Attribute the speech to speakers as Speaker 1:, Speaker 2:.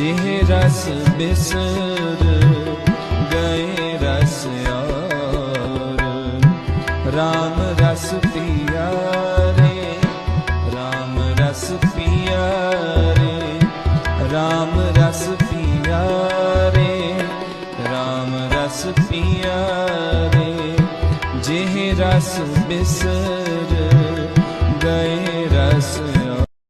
Speaker 1: ਜਿਹ ਰਸ ਬਿਸਰ, ਗਏ ਰਸ ਔਰ। ਰਾਮ ਰਸ ਪਿਆ ਰੇ ਰਾਮ ਰਸ ਪਿਆ ਰੇ ਰਾਮ ਰਸ ਪਿਆ ਰੇ ਰਾਮ ਰਸ ਪਿਆ ਰੇ ਜਿਹ ਰਸ ਬਿਸਰ, ਗਏ ਰਸ